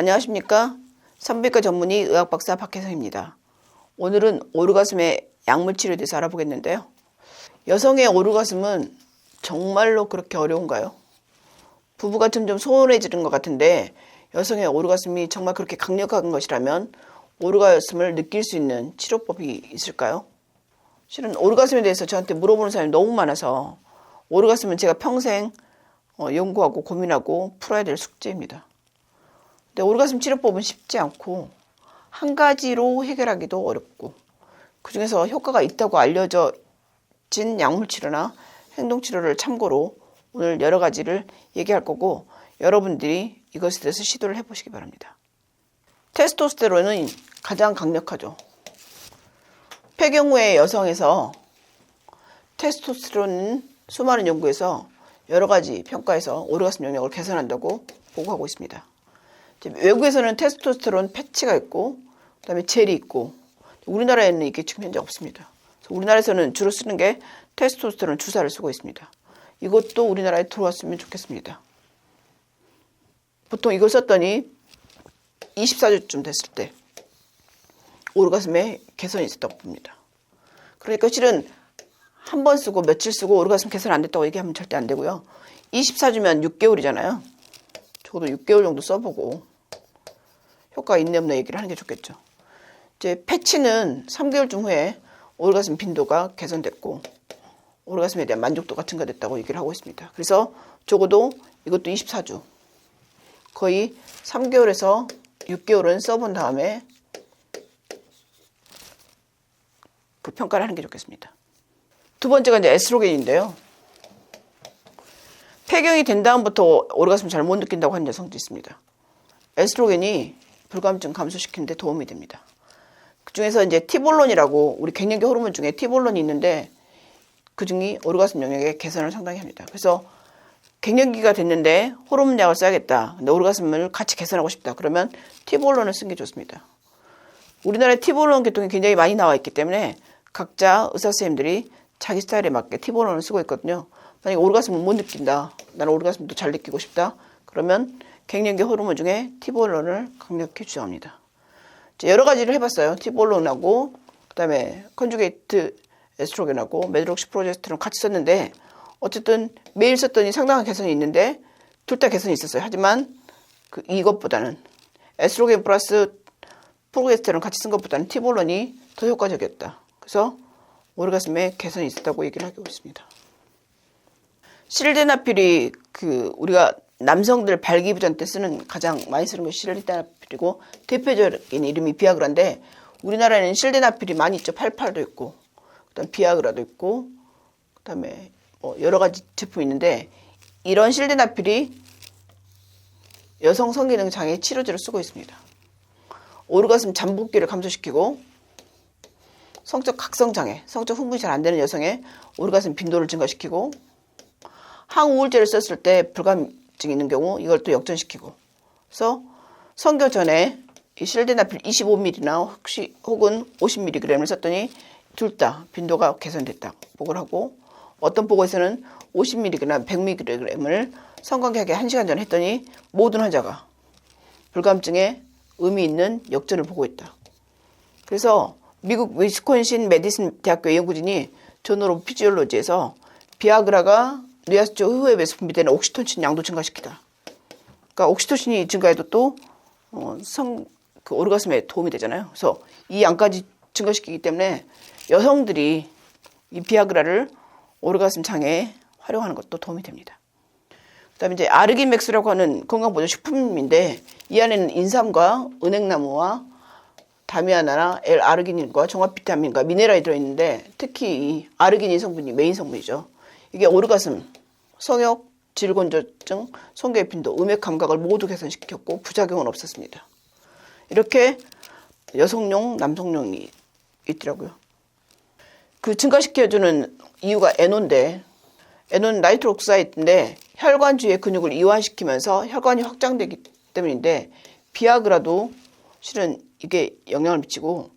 안녕하십니까? 산부인과 전문의 의학박사 박혜성입니다. 오늘은 오르가슴의 약물 치료에 대해서 알아보겠는데요. 여성의 오르가슴은 정말로 그렇게 어려운가요? 부부가 점점 소원해지는 것 같은데 여성의 오르가슴이 정말 그렇게 강력한 것이라면 오르가슴을 느낄 수 있는 치료법이 있을까요? 실은 오르가슴에 대해서 저한테 물어보는 사람이 너무 많아서 오르가슴은 제가 평생 어, 연구하고 고민하고 풀어야 될 숙제입니다. 근데 오르가슴 치료법은 쉽지 않고 한 가지로 해결하기도 어렵고 그 중에서 효과가 있다고 알려진 약물 치료나 행동 치료를 참고로 오늘 여러 가지를 얘기할 거고 여러분들이 이것에 대해서 시도를 해보시기 바랍니다. 테스토스테론은 가장 강력하죠. 폐경후의 여성에서 테스토스테론은 수많은 연구에서 여러 가지 평가에서 오르가슴 영역을 개선한다고 보고하고 있습니다. 외국에서는 테스토스테론 패치가 있고 그다음에 젤이 있고 우리나라에는 이게 지금 현재 없습니다. 우리나라에서는 주로 쓰는 게 테스토스테론 주사를 쓰고 있습니다. 이것도 우리나라에 들어왔으면 좋겠습니다. 보통 이걸 썼더니 24주쯤 됐을 때 오르가슴에 개선이 있었다고 봅니다. 그러니까 실은 한 번 쓰고 며칠 쓰고 오르가슴 개선 안 됐다고 얘기하면 절대 안 되고요. 24주면 6개월이잖아요. 적어도 6개월 정도 써보고 효과가 있네 없네 얘기를 하는 게 좋겠죠. 이제 패치는 3개월쯤 후에 오르가슴 빈도가 개선됐고 오르가슴에 대한 만족도가 증가됐다고 얘기를 하고 있습니다. 그래서 적어도 이것도 24주 거의 3개월에서 6개월은 써본 다음에 그 평가를 하는 게 좋겠습니다. 두 번째가 이제 에스트로겐인데요. 폐경이 된 다음부터 오르가슴 잘 못 느낀다고 하는 여성도 있습니다. 에스트로겐이 불감증 감소시키는데 도움이 됩니다. 그 중에서 이제 티볼론이라고 우리 갱년기 호르몬 중에 티볼론이 있는데 그 중이 오르가슴 영역의 개선을 상당히 합니다. 그래서 갱년기가 됐는데 호르몬 약을 써야겠다. 근데 오르가슴을 같이 개선하고 싶다. 그러면 티볼론을 쓴 게 좋습니다. 우리나라에 티볼론 계통이 굉장히 많이 나와 있기 때문에 각자 의사 선생님들이 자기 스타일에 맞게 티볼론을 쓰고 있거든요. 만약에 오르가슴을 못 느낀다. 나는 오르가슴도 잘 느끼고 싶다. 그러면 갱년기 호르몬 중에 티볼론을 강력히 주장합니다. 여러 가지를 해봤어요. 티볼론하고 그다음에 컨주게이트 에스트로겐하고 메드록시 프로제스테론 같이 썼는데 어쨌든 매일 썼더니 상당한 개선이 있는데 둘 다 개선이 있었어요. 하지만 그 이것보다는 에스트로겐 플러스 프로게스테론 같이 쓴 것보다는 티볼론이 더 효과적이었다. 그래서 오르가슴에 개선이 있었다고 얘기를 하고 있습니다. 실데나필이 그 우리가 남성들 발기부전 때 쓰는 가장 많이 쓰는 것이 실데나필이고 대표적인 이름이 비아그라인데 우리나라에는 실데나필이 많이 있죠. 88도 있고 그다음 비아그라도 있고 그다음에 뭐 여러 가지 제품이 있는데 이런 실데나필이 여성 성기능 장애 치료제로 쓰고 있습니다. 오르가슴 잠복기를 감소시키고 성적 각성 장애, 성적 흥분이 잘 안 되는 여성의 오르가슴 빈도를 증가시키고 항우울제를 썼을 때 불감 증이 있는 경우 이걸 또 역전시키고 그래서 성교 전에 이 실데나필 25ml나 혹시 혹은 50mg을 썼더니 둘 다 빈도가 개선됐다 보고를 하고 어떤 보고에서는 50mg나 100mg을 성관계하기 1시간 전에 했더니 모든 환자가 불감증에 의미 있는 역전을 보고 있다. 그래서 미국 위스콘신 메디슨 대학교 연구진이 저널 피지올로지에서 비아그라가 뇌하수조 후에 배서 분비되는 옥시토신 양도 증가시키다. 그러니까 옥시토신이 증가해도 또 어, 오르가슴에 도움이 되잖아요. 그래서 이 양까지 증가시키기 때문에 여성들이 이 비아그라를 오르가슴 장애에 활용하는 것도 도움이 됩니다. 그다음에 이제 아르기맥스라고 하는 건강 보조 식품인데 이 안에는 인삼과 은행나무와 다미아나나 L-아르기닌과 종합 비타민과 미네랄이 들어 있는데 특히 이 아르기닌 성분이 메인 성분이죠. 이게 오르가슴, 성욕, 질곤조증, 성교의 빈도, 음액 감각을 모두 개선시켰고 부작용은 없었습니다. 이렇게 여성용, 남성용이 있더라고요. 그 증가시켜주는 이유가 에논데 에논 나이트로 옥사이드인데 혈관 주위의 근육을 이완시키면서 혈관이 확장되기 때문인데 비아그라도 실은 이게 영향을 미치고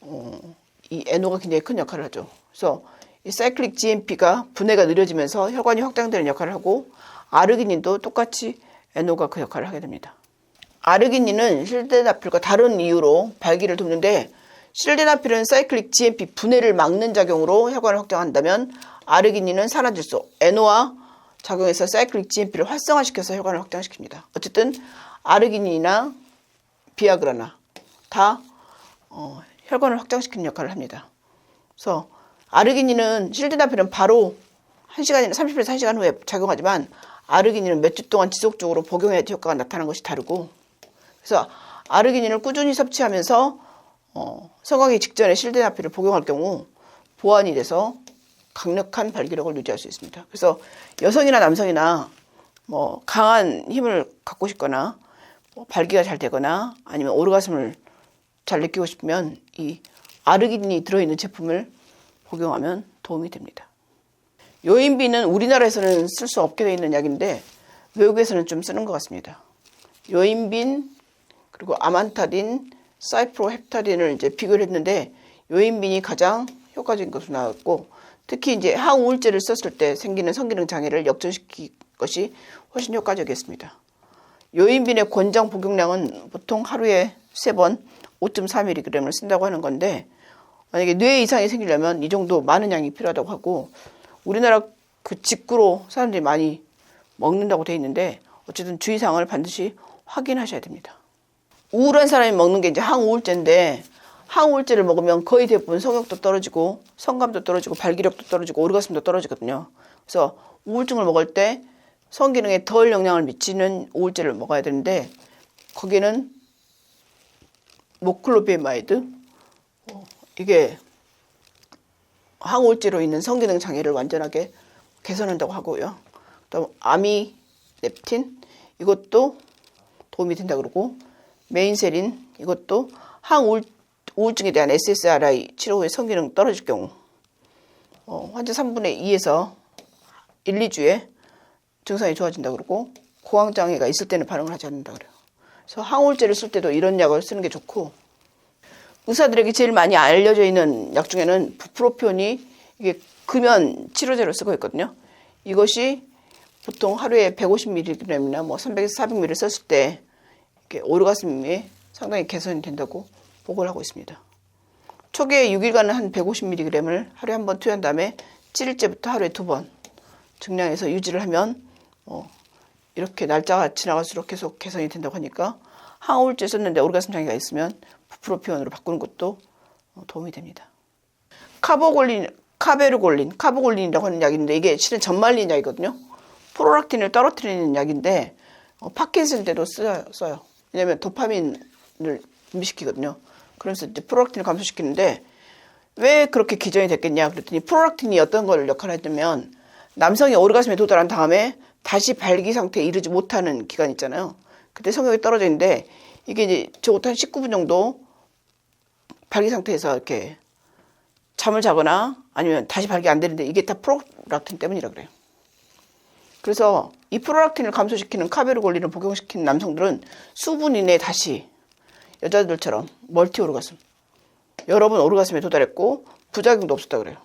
어, 이 에노가 굉장히 큰 역할을 하죠. 그래서 이 사이클릭 GMP가 분해가 느려지면서 혈관이 확장되는 역할을 하고 아르기닌도 똑같이 에노가 그 역할을 하게 됩니다. 아르기닌은 실데나필과 다른 이유로 발기를 돕는데 실데나필은 사이클릭 GMP 분해를 막는 작용으로 혈관을 확장한다면 아르기닌은 산화질소 NO와 작용해서 사이클릭 GMP를 활성화시켜서 혈관을 확장시킵니다. 어쨌든 아르기닌이나 비아그라나 다 어, 혈관을 확장시키는 역할을 합니다. 그래서 아르기닌은 실드나필은 바로 1시간이나 30분에서 1시간 후에 작용하지만 아르기닌은 몇 주 동안 지속적으로 복용해야 효과가 나타나는 것이 다르고 그래서 아르기닌을 꾸준히 섭취하면서 어, 성하기 직전에 실드나필을 복용할 경우 보완이 돼서 강력한 발기력을 유지할 수 있습니다. 그래서 여성이나 남성이나 뭐 강한 힘을 갖고 싶거나 뭐 발기가 잘 되거나 아니면 오르가슴을 잘 느끼고 싶으면 이 아르기닌이 들어있는 제품을 복용하면 도움이 됩니다. 요인비는 우리나라에서는 쓸 수 없게 되어 있는 약인데 외국에서는 좀 쓰는 것 같습니다. 요인빈 그리고 아만타딘, 사이프로헵타딘을 이제 비교를 했는데 요인빈이 가장 효과적인 것으로 나왔고 특히 이제 항우울제를 썼을 때 생기는 성기능 장애를 역전시킬 것이 훨씬 효과적이었습니다. 요인빈의 권장 복용량은 보통 하루에 3번 5.4mg을 쓴다고 하는 건데 만약에 뇌 이상이 생기려면 이 정도 많은 양이 필요하다고 하고 우리나라 그 직구로 사람들이 많이 먹는다고 돼 있는데 어쨌든 주의사항을 반드시 확인하셔야 됩니다. 우울한 사람이 먹는 게 이제 항우울제인데 항우울제를 먹으면 거의 대부분 성욕도 떨어지고 성감도 떨어지고 발기력도 떨어지고 오르가슴도 떨어지거든요. 그래서 우울증을 먹을 때 성기능에 덜 영향을 미치는 우울제를 먹어야 되는데 거기는 모클로비마이드 어, 이게 항우울제로 있는 성기능 장애를 완전하게 개선한다고 하고요. 또 아미nep틴 이것도 도움이 된다 그러고 메인세린 이것도 항우울 우울증에 대한 SSRI 치료 후에 성기능 떨어질 경우 어, 환자 3분의 2에서 1, 2주에 증상이 좋아진다 그러고 고황 장애가 있을 때는 반응을 하지 않는다 그래요. 그래서 항우울제를 쓸 때도 이런 약을 쓰는 게 좋고 의사들에게 제일 많이 알려져 있는 약 중에는 부프로피온이 이게 금연 치료제로 쓰고 있거든요. 이것이 보통 하루에 150mg이나 뭐 300에서 400ml 썼을 때 이렇게 오르가슴이 상당히 개선이 된다고 보고를 하고 있습니다. 초기에 6일간은 한 150mg을 하루에 한 번 투여한 다음에 7일째부터 하루에 두 번 증량해서 유지를 하면 어, 이렇게 날짜가 지나갈수록 계속 개선이 된다고 하니까 항우울제 썼는데 오르가슴 장애가 있으면 부프로피온으로 바꾸는 것도 어, 도움이 됩니다. 카보골린, 카베르골린, 카보골린이라고 하는 약인데 이게 실은 전말린 약이거든요. 프로락틴을 떨어뜨리는 약인데 어, 파킨슨 때도 써요. 써요. 왜냐하면 도파민을 분비시키거든요. 그래서 이제 프로락틴을 감소시키는데 왜 그렇게 기전이 됐겠냐 그랬더니 프로락틴이 어떤 걸 역할을 했냐면 남성이 오르가슴에 도달한 다음에 다시 발기 상태에 이르지 못하는 기간 있잖아요. 그때 성욕이 떨어져 있는데 이게 이제 적어도 한 19분 정도 발기 상태에서 이렇게 잠을 자거나 아니면 다시 발기 안 되는데 이게 다 프로락틴 때문이라 그래요. 그래서 이 프로락틴을 감소시키는 카베르골린을 복용시키는 남성들은 수분 이내에 다시 여자들처럼 멀티 오르가슴 여러 번 오르가슴에 도달했고 부작용도 없었다 그래요.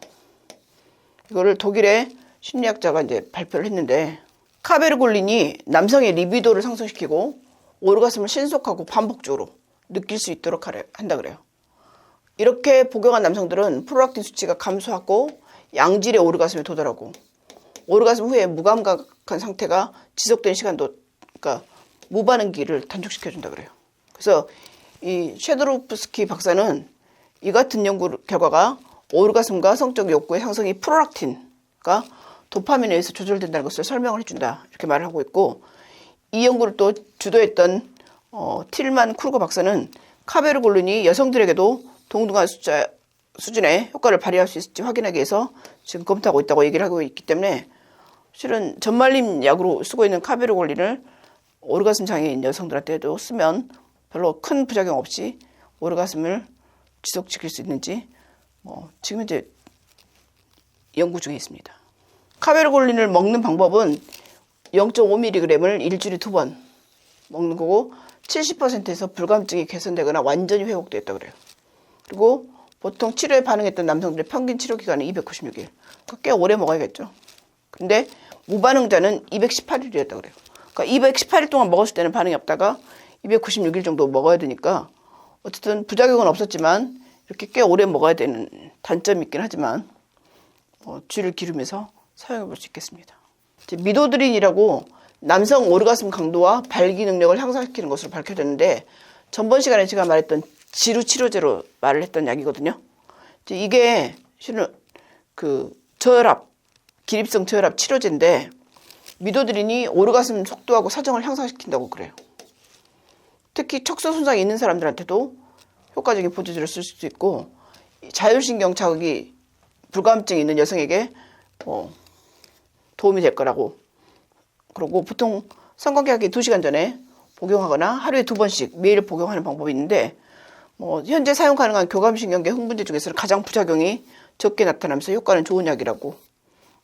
이거를 독일의 심리학자가 이제 발표를 했는데 카베르골린이 남성의 리비도를 상승시키고 오르가슴을 신속하고 반복적으로 느낄 수 있도록 하래, 한다 그래요. 이렇게 복용한 남성들은 프로락틴 수치가 감소하고 양질의 오르가슴에 도달하고 오르가슴 후에 무감각한 상태가 지속된 시간도 그러니까 무반응기를 단축시켜 준다 그래요. 그래서 이 쉐드로프스키 박사는 이 같은 연구 결과가 오르가슴과 성적 욕구의 상승이 프로락틴과 도파민에 의해서 조절된다는 것을 설명을 해준다 이렇게 말을 하고 있고 이 연구를 또 주도했던 어, 틸만 쿠르거 박사는 카베르골린이 여성들에게도 동등한 숫자 수준의 효과를 발휘할 수 있을지 확인하기 위해서 지금 검토하고 있다고 얘기를 하고 있기 때문에 실은 전말림 약으로 쓰고 있는 카베르골린을 오르가슴 장애인 여성들한테도 쓰면 별로 큰 부작용 없이 오르가슴을 지속시킬 수 있는지 뭐 지금 이제 연구 중에 있습니다. 카베르골린을 먹는 방법은 0.5mg을 일주일에 두 번 먹는 거고 70%에서 불감증이 개선되거나 완전히 회복되었다 그래요. 그리고 보통 치료에 반응했던 남성들의 평균 치료 기간은 296일. 그러니까 꽤 오래 먹어야겠죠. 근데 무반응자는 218일이었다 그래요. 그러니까 218일 동안 먹었을 때는 반응이 없다가 296일 정도 먹어야 되니까 어쨌든 부작용은 없었지만 이렇게 꽤 오래 먹어야 되는 단점이 있긴 하지만 어, 쥐를 기르면서 사용해 볼 수 있겠습니다. 미도드린이라고 남성 오르가슴 강도와 발기 능력을 향상시키는 것으로 밝혀졌는데 전번 시간에 제가 말했던 지루 치료제로 말을 했던 약이거든요. 이게 실은 그 저혈압, 기립성 저혈압 치료제인데 미도드린이 오르가슴 속도하고 사정을 향상시킨다고 그래요. 특히 척수 손상이 있는 사람들한테도 효과적인 보조제를 쓸 수도 있고 자율신경 자극이 불감증이 있는 여성에게 뭐 도움이 될 거라고 그러고 보통 성관계하기 2시간 전에 복용하거나 하루에 두 번씩 매일 복용하는 방법이 있는데 뭐 현재 사용 가능한 교감신경계 흥분제 중에서는 가장 부작용이 적게 나타나면서 효과는 좋은 약이라고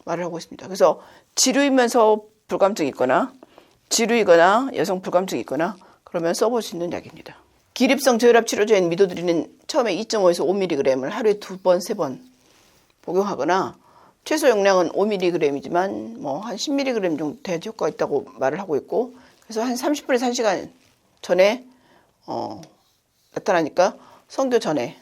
말을 하고 있습니다. 그래서 지루이면서 불감증이 있거나 지루이거나 여성 불감증이 있거나 그러면 써볼 수 있는 약입니다. 기립성 저혈압 치료제인 미도드리는 처음에 2.5에서 5mg을 하루에 두 번, 세 번 복용하거나 최소 용량은 5mg이지만 뭐 한 10mg 정도 돼야 효과가 있다고 말을 하고 있고 그래서 한 30분에서 1시간 전에 어, 나타나니까 성교 전에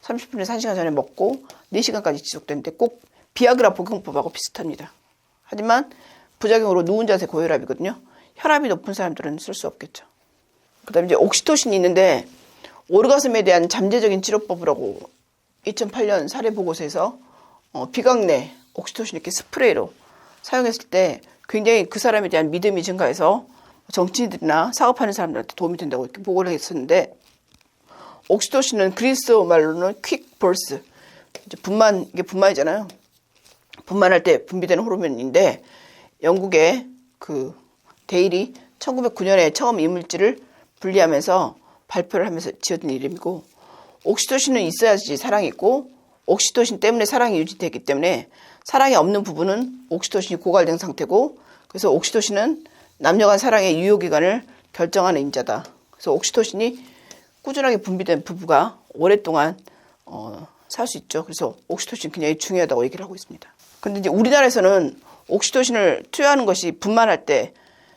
30분에서 1시간 전에 먹고 4시간까지 지속되는데 꼭 비아그라 복용법하고 비슷합니다. 하지만 부작용으로 누운 자세 고혈압이거든요. 혈압이 높은 사람들은 쓸 수 없겠죠. 그 다음에 이제 옥시토신이 있는데 오르가슴에 대한 잠재적인 치료법이라고 2008년 사례 보고서에서 어, 비강내 옥시토신 이렇게 스프레이로 사용했을 때 굉장히 그 사람에 대한 믿음이 증가해서 정치인들이나 사업하는 사람들한테 도움이 된다고 이렇게 보고를 했었는데 옥시토신은 그리스 말로는 퀵 벌스 분만 이게 분만이잖아요. 분만할 때 분비되는 호르몬인데 영국의 그 데일이 1909년에 처음 이 물질을 분리하면서 발표를 하면서 지어진 이름이고 옥시토신은 있어야지 사랑이 있고 옥시토신 때문에 사랑이 유지되기 때문에 사랑이 없는 부분은 옥시토신이 고갈된 상태고 그래서 옥시토신은 남녀 간 사랑의 유효 기간을 결정하는 인자다. 그래서 옥시토신이 꾸준하게 분비된 부부가 오랫동안 어, 살 수 있죠. 그래서 옥시토신 굉장히 중요하다고 얘기를 하고 있습니다. 근데 이제 우리나라에서는 옥시토신을 투여하는 것이 분만할 때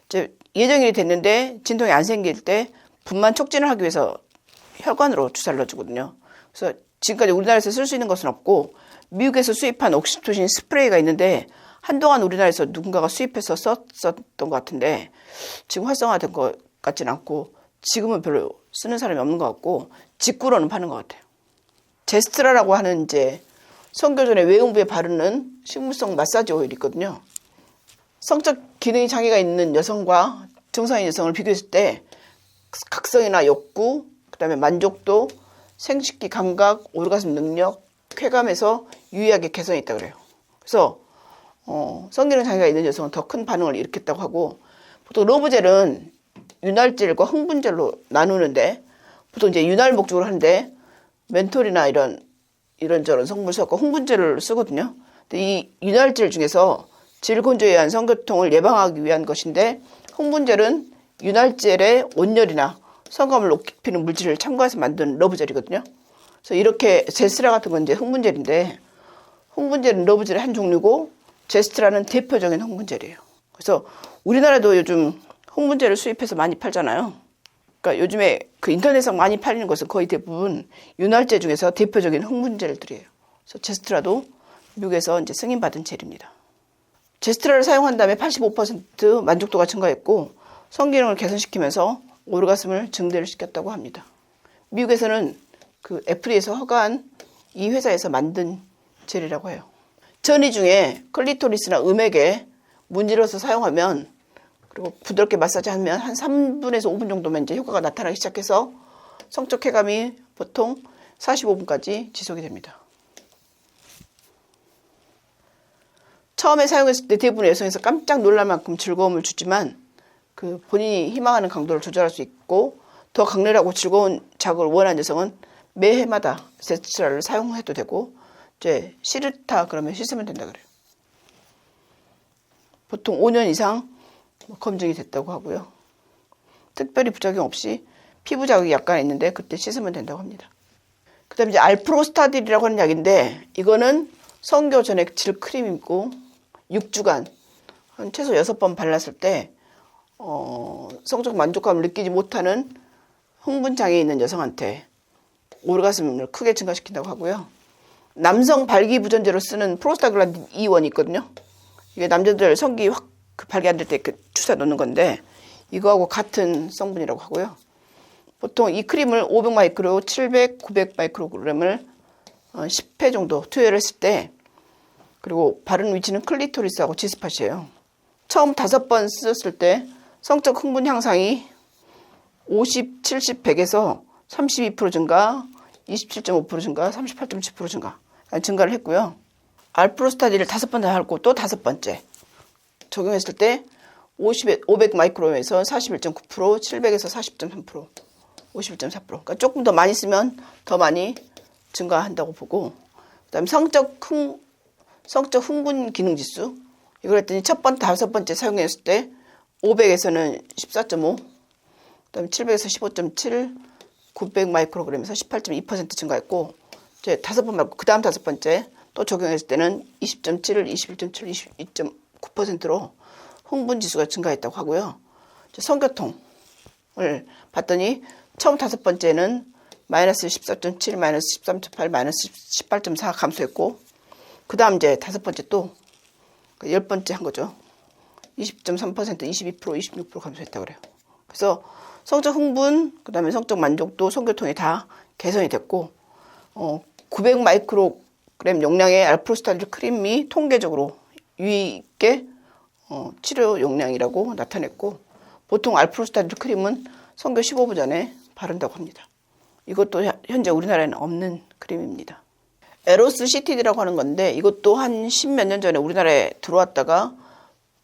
이제 예정일이 됐는데 진통이 안 생길 때 분만 촉진을 하기 위해서 혈관으로 주사를 넣어주거든요. 그래서 지금까지 우리나라에서 쓸 수 있는 것은 없고 미국에서 수입한 옥시토신 스프레이가 있는데 한동안 우리나라에서 누군가가 수입해서 썼었던 것 같은데 지금 활성화된 것 같지는 않고 지금은 별로 쓰는 사람이 없는 것 같고 직구로는 파는 것 같아요. 제스트라라고 하는 이제 성교 전에 외음부에 바르는 식물성 마사지 오일이 있거든요. 성적 기능이 장애가 있는 여성과 정상인 여성을 비교했을 때 각성이나 욕구, 그다음에 만족도, 생식기 감각, 오르가슴 능력, 쾌감에서 유의하게 개선이 있다 그래요. 그래서 어, 성기능 장애가 있는 여성은 더 큰 반응을 일으켰다고 하고 보통 러브젤은 윤활젤과 흥분젤로 나누는데 보통 이제 윤활 목적으로 하는데 멘톨이나 이런 이런저런 성분 섞고 흥분젤을 쓰거든요. 근데 이 윤활젤 중에서 질건조에 의한 성교통을 예방하기 위한 것인데 흥분젤은 윤활젤의 온열이나 성감을 높이는 물질을 첨가해서 만든 러브젤이거든요. 그래서 이렇게 제스트라 같은 건 이제 흥분젤인데 흥분젤은 러브젤의 한 종류고 제스트라는 대표적인 흥분젤이에요. 그래서 우리나라도 요즘 흥분젤을 수입해서 많이 팔잖아요. 그러니까 요즘에 그 인터넷상 많이 팔리는 것은 거의 대부분 윤활제 중에서 대표적인 흥분젤들이에요. 그래서 제스트라도 미국에서 이제 승인받은 젤입니다. 제스트라를 사용한 다음에 85% 만족도가 증가했고 성기능을 개선시키면서 오르가슴을 증대를 시켰다고 합니다. 미국에서는 그 FDA에서 허가한 이 회사에서 만든 젤이라고 해요. 전이 중에 클리토리스나 음액에 문질러서 사용하면 그리고 부드럽게 마사지하면 한 3분에서 5분 정도면 이제 효과가 나타나기 시작해서 성적 쾌감이 보통 45분까지 지속이 됩니다. 처음에 사용했을 때 대부분의 여성에서 깜짝 놀랄 만큼 즐거움을 주지만 그 본인이 희망하는 강도를 조절할 수 있고 더 강렬하고 즐거운 자극을 원하는 여성은 매 해마다 세트라를 사용해도 되고 이제 싫다 그러면 씻으면 된다 그래요. 보통 5년 이상 검증이 됐다고 하고요. 특별히 부작용 없이 피부 자극이 약간 있는데 그때 씻으면 된다고 합니다. 그 다음에 이제 알프로스타딜이라고 하는 약인데 이거는 성교 전에 질 크림이고 6주간 한 최소 6번 발랐을 때 어, 성적 만족감을 느끼지 못하는 흥분 장애 있는 여성한테 오르가슴을 크게 증가시킨다고 하고요. 남성 발기부전제로 쓰는 프로스타글란딘 2원이 있거든요. 이게 남자들 성기 확그 발기 안 될 때 그 주사 놓는 건데 이거하고 같은 성분이라고 하고요. 보통 이 크림을 500 마이크로 700, 900 마이크로그램을 어, 10회 정도 투여를 했을 때 그리고 바른 위치는 클리토리스하고 지스팟이에요. 처음 다섯 번 쓰셨을 때 성적 흥분 향상이 50, 70, 100에서 32% 증가, 27.5% 증가, 38.7% 증가 증가를 했고요. 알프로스타디를 다섯 번 다 하고 또 다섯 번째 적용했을 때 50, 500 마이크로에서 41.9%, 700에서 40.3%, 51.4%. 그러니까 조금 더 많이 쓰면 더 많이 증가한다고 보고, 그다음에 성적 흥 성적 흥분 기능 지수 이걸 했더니 첫 번 다섯 번째 사용했을 때 500에서는 14.5, 그다음에 700에서 15.7, 900 마이크로그램에서 18.2% 증가했고 이제 다섯 번 말고 그 다음 다섯 번째 또 적용했을 때는 20.7, 21.7, 22.9%로 흥분 지수가 증가했다고 하고요. 성교통을 봤더니 처음 다섯 번째는 마이너스 14.7, 마이너스 13.8, 마이너스 18.4 감소했고 그 다음 이제 다섯 번째 또그열 번째 한 거죠. 20.3%, 22%, 26% 감소했다고 그래요. 그래서 성적 흥분, 그 다음에 성적 만족도, 성교통이 다 개선이 됐고, 어, 900 마이크로그램 용량의 알프로스타딜 크림이 통계적으로 있게 어, 치료 용량이라고 나타냈고, 보통 알프로스타딜 크림은 성교 15분 전에 바른다고 합니다. 이것도 현- 현재 우리나라에는 없는 크림입니다. 에로스 시티드라고 하는 건데 이것도 한 십 몇 년 전에 우리나라에 들어왔다가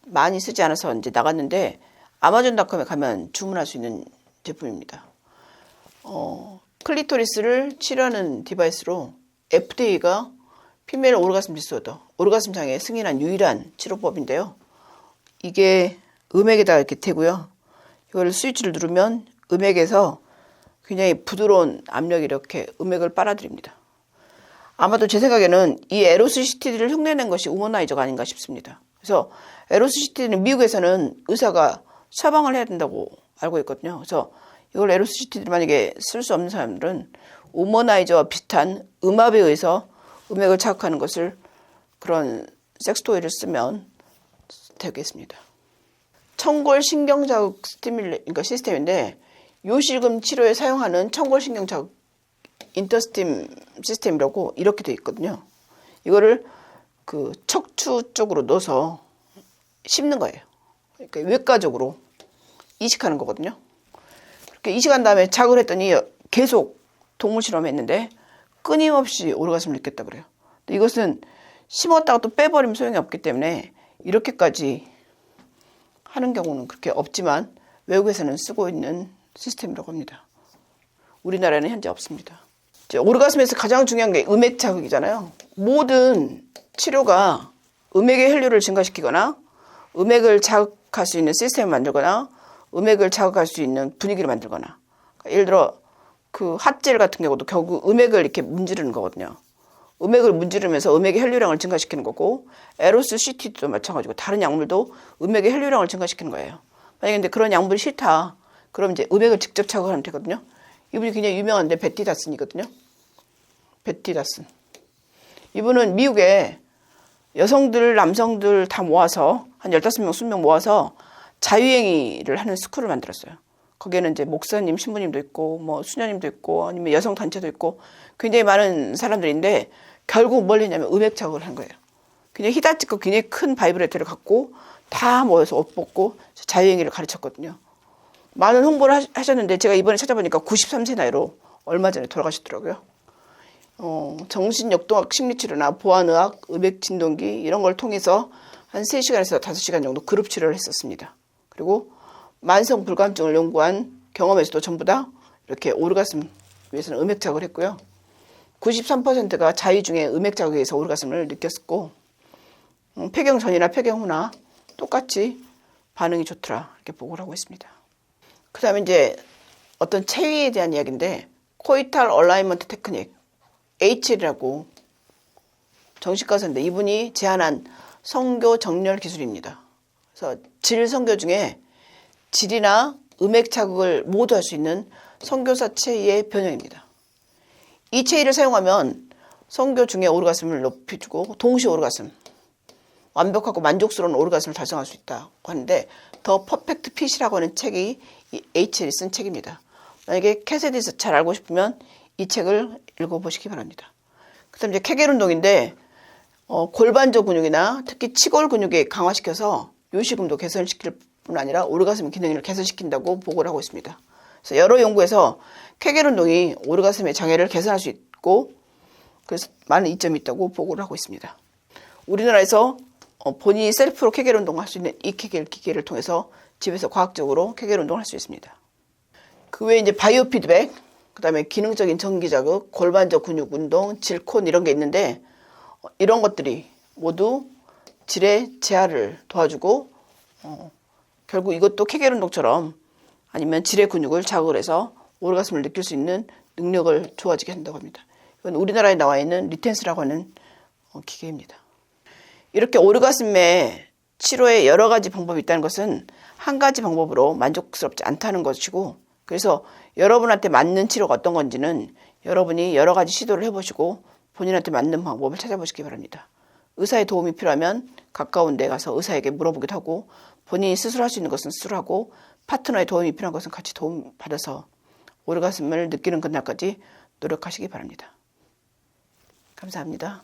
많이 쓰지 않아서 이제 나갔는데 아마존닷컴에 가면 주문할 수 있는 제품입니다. 어, 클리토리스를 치료하는 디바이스로 FDA가 피메일 오르가슴 디스오더, 오르가슴 장애 승인한 유일한 치료법인데요. 이게 음액에다 이렇게 대고요. 이걸 스위치를 누르면 음액에서 굉장히 부드러운 압력이 이렇게 음액을 빨아들입니다. 아마도 제 생각에는 이 에로스 시티를 흉내낸 것이 우머나이저가 아닌가 싶습니다. 그래서 에로스시티는 미국에서는 의사가 처방을 해야 된다고 알고 있거든요. 그래서 이걸 에로스시티를 만약에 쓸 수 없는 사람들은 우머나이저와 비슷한 음압에 의해서 음액을 자극하는 것을 그런 섹스토이를 쓰면 되겠습니다. 청골 신경 자극 스티뮬레 그러니까 시스템인데 요실금 치료에 사용하는 청골 신경 자극 인터스팀 시스템이라고 이렇게 돼 있거든요. 이거를 그 척추 쪽으로 넣어서 씹는 거예요. 그러니까 외과적으로 이식하는 거거든요. 그렇게 이식한 다음에 자극을 했더니 계속 동물 실험했는데 끊임없이 오르가슴을 느꼈다 그래요. 이것은 심었다가 또 빼버리면 소용이 없기 때문에 이렇게까지 하는 경우는 그렇게 없지만 외국에서는 쓰고 있는 시스템이라고 합니다. 우리나라에는 현재 없습니다. 오르가슴에서 가장 중요한 게 음액 자극이잖아요. 모든 치료가 음액의 혈류를 증가시키거나 음액을 자극할 수 있는 시스템을 만들거나 음액을 자극할 수 있는 분위기를 만들거나 그러니까 예를 들어 그 핫젤 같은 경우도 결국 음액을 이렇게 문지르는 거거든요. 음액을 문지르면서 음액의 혈류량을 증가시키는 거고 에로스 시티도 마찬가지고 다른 약물도 음액의 혈류량을 증가시키는 거예요. 만약에 근데 그런 약물이 싫다. 그럼 이제 음액을 직접 자극하면 되거든요. 이분이 굉장히 유명한데 베티 다슨이거든요. 베티 다슨. 이분은 미국에 여성들, 남성들 다 모아서 한 15명, 20명 모아서 자유행위를 하는 스쿨을 만들었어요. 거기에는 이제 목사님, 신부님도 있고 뭐 수녀님도 있고 아니면 여성 단체도 있고 굉장히 많은 사람들인데 결국 뭘 했냐면 음액 자극을 한 거예요. 그냥 히다치고 굉장히 큰 바이브레이터를 갖고 다 모여서 옷 벗고 자유행위를 가르쳤거든요. 많은 홍보를 하- 하셨는데 제가 이번에 찾아보니까 93세 나이로 얼마 전에 돌아가셨더라고요. 어, 정신역동학 심리치료나 보안의학, 음액진동기 이런 걸 통해서 한 3시간에서 5시간 정도 그룹 치료를 했었습니다. 그리고 만성 불감증을 연구한 경험에서도 전부 다 이렇게 오르가슴 위해서는 음액 자극을 했고요. 93%가 자위 중에 음액 자극에 의해서 오르가슴을 느꼈었고 음, 폐경 전이나 폐경 후나 똑같이 반응이 좋더라 이렇게 보고를 하고 있습니다. 그 다음에 이제 어떤 체위에 대한 이야기인데 코이탈 얼라이먼트 테크닉 H라고 정신과서인데 이분이 제안한 성교 정렬 기술입니다. 그래서 질 성교 중에 질이나 음액 자극을 모두 할 수 있는 선교사 체의의 변형입니다. 이 체의를 사용하면 선교 중에 오르가슴을 높여주고 동시에 오르가슴, 완벽하고 만족스러운 오르가슴을 달성할 수 있다고 하는데 더 퍼펙트 핏이라고 하는 책이 이 H를 쓴 책입니다. 만약에 캐세디스 잘 알고 싶으면 이 책을 읽어보시기 바랍니다. 그 다음 이제 케겔 운동인데 어, 골반조 근육이나 특히 치골 근육에 강화시켜서 요실금도 개선시킬 뿐 아니라 오르가슴 기능을 개선시킨다고 보고를 하고 있습니다. 그래서 여러 연구에서 케겔 운동이 오르가슴의 장애를 개선할 수 있고 그래서 많은 이점이 있다고 보고를 하고 있습니다. 우리나라에서 어, 본인이 셀프로 케겔 운동을 할 수 있는 이 케겔 기계를 통해서 집에서 과학적으로 케겔 운동을 할 수 있습니다. 그 외에 이제 바이오 피드백, 그다음에 기능적인 전기 자극, 골반적 근육 운동, 질콘 이런 게 있는데 어, 이런 것들이 모두 질의 재활을 도와주고 어, 결국 이것도 케겔 운동처럼 아니면 질의 근육을 자극을 해서 오르가슴을 느낄 수 있는 능력을 좋아지게 한다고 합니다. 이건 우리나라에 나와 있는 리텐스라고 하는 어, 기계입니다. 이렇게 오르가슴의 치료에 여러 가지 방법이 있다는 것은 한 가지 방법으로 만족스럽지 않다는 것이고 그래서 여러분한테 맞는 치료가 어떤 건지는 여러분이 여러 가지 시도를 해보시고 본인한테 맞는 방법을 찾아보시기 바랍니다. 의사의 도움이 필요하면 가까운 데 가서 의사에게 물어보기도 하고 본인이 스스로 할 수 있는 것은 스스로 하고 파트너의 도움이 필요한 것은 같이 도움 받아서 오르가슴을 느끼는 그날까지 노력하시기 바랍니다. 감사합니다.